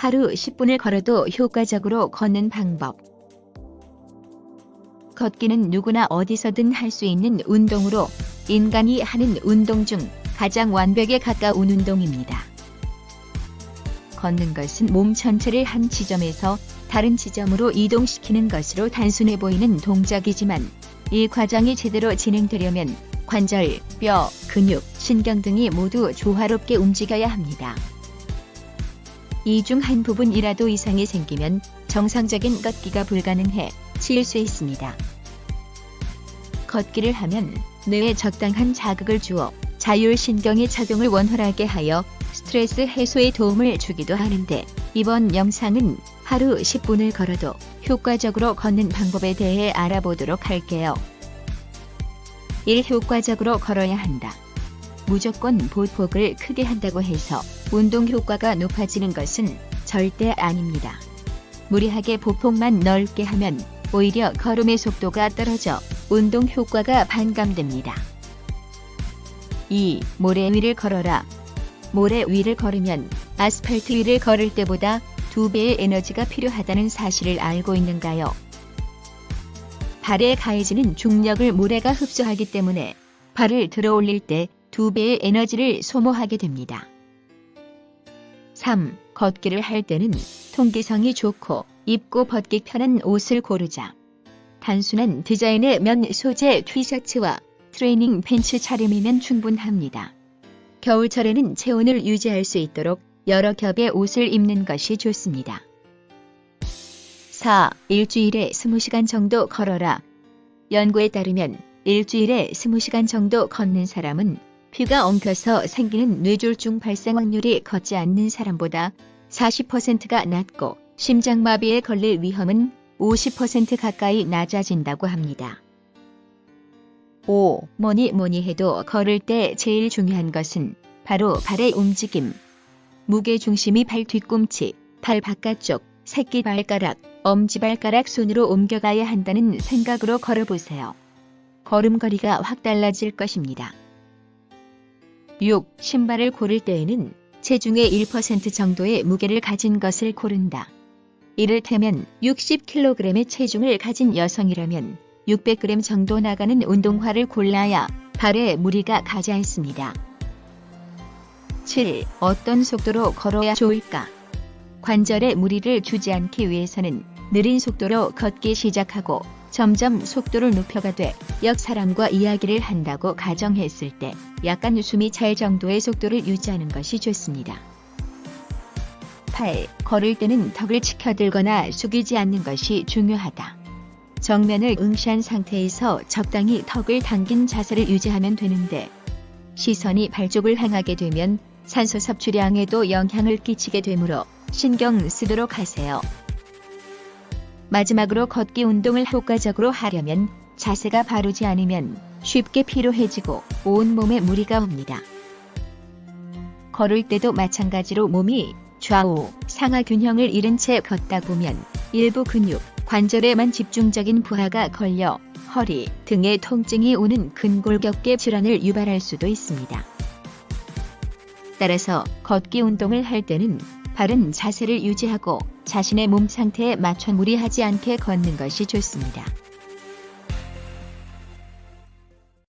하루 10분을 걸어도 효과적으로 걷는 방법. 걷기는 누구나 어디서든 할 수 있는 운동으로 인간이 하는 운동 중 가장 완벽에 가까운 운동입니다. 걷는 것은 몸 전체를 한 지점에서 다른 지점으로 이동시키는 것으로 단순해 보이는 동작이지만 이 과정이 제대로 진행되려면 관절, 뼈, 근육, 신경 등이 모두 조화롭게 움직여야 합니다. 이 중 한 부분이라도 이상이 생기면 정상적인 걷기가 불가능해 치일 수 있습니다. 걷기를 하면 뇌에 적당한 자극을 주어 자율신경의 작용을 원활하게 하여 스트레스 해소에 도움을 주기도 하는데 이번 영상은 하루 10분을 걸어도 효과적으로 걷는 방법에 대해 알아보도록 할게요. 1. 효과적으로 걸어야 한다. 무조건 보폭을 크게 한다고 해서 운동 효과가 높아지는 것은 절대 아닙니다. 무리하게 보폭만 넓게 하면 오히려 걸음의 속도가 떨어져 운동 효과가 반감됩니다. 2. 모래 위를 걸어라. 모래 위를 걸으면 아스팔트 위를 걸을 때보다 두 배의 에너지가 필요하다는 사실을 알고 있는가요? 발에 가해지는 중력을 모래가 흡수하기 때문에 발을 들어 올릴 때 두 배의 에너지를 소모하게 됩니다. 3. 걷기를 할 때는 통기성이 좋고 입고 벗기 편한 옷을 고르자. 단순한 디자인의 면 소재 티셔츠와 트레이닝 팬츠 차림이면 충분합니다. 겨울철에는 체온을 유지할 수 있도록 여러 겹의 옷을 입는 것이 좋습니다. 4. 일주일에 20시간 정도 걸어라. 연구에 따르면 일주일에 20시간 정도 걷는 사람은 피가 엉켜서 생기는 뇌졸중 발생 확률이 걷지 않는 사람보다 40%가 낮고 심장마비에 걸릴 위험은 50% 가까이 낮아진다고 합니다. 5. 뭐니 뭐니 해도 걸을 때 제일 중요한 것은 바로 발의 움직임. 무게 중심이 발 뒤꿈치, 발 바깥쪽, 새끼 발가락, 엄지발가락 손으로 옮겨가야 한다는 생각으로 걸어보세요. 걸음걸이가 확 달라질 것입니다. 6. 신발을 고를 때에는 체중의 1% 정도의 무게를 가진 것을 고른다. 이를테면 60kg의 체중을 가진 여성이라면 600g 정도 나가는 운동화를 골라야 발에 무리가 가지 않습니다. 7. 어떤 속도로 걸어야 좋을까? 관절에 무리를 주지 않기 위해서는 느린 속도로 걷기 시작하고 점점 속도를 높여가되 역 사람과 이야기를 한다고 가정했을 때 약간 숨이 찰 정도의 속도를 유지하는 것이 좋습니다. 8. 걸을 때는 턱을 치켜들거나 숙이지 않는 것이 중요하다. 정면을 응시한 상태에서 적당히 턱을 당긴 자세를 유지하면 되는데 시선이 발 쪽을 향하게 되면 산소 섭취량에도 영향을 끼치게 되므로 신경 쓰도록 하세요. 마지막으로 걷기 운동을 효과적으로 하려면 자세가 바르지 않으면 쉽게 피로해지고 온 몸에 무리가 옵니다. 걸을 때도 마찬가지로 몸이 좌우 상하 균형을 잃은 채 걷다 보면 일부 근육, 관절에만 집중적인 부하가 걸려 허리, 등의 통증이 오는 근골격계 질환을 유발할 수도 있습니다. 따라서 걷기 운동을 할 때는 바른 자세를 유지하고 자신의 몸 상태에 맞춰 무리하지 않게 걷는 것이 좋습니다.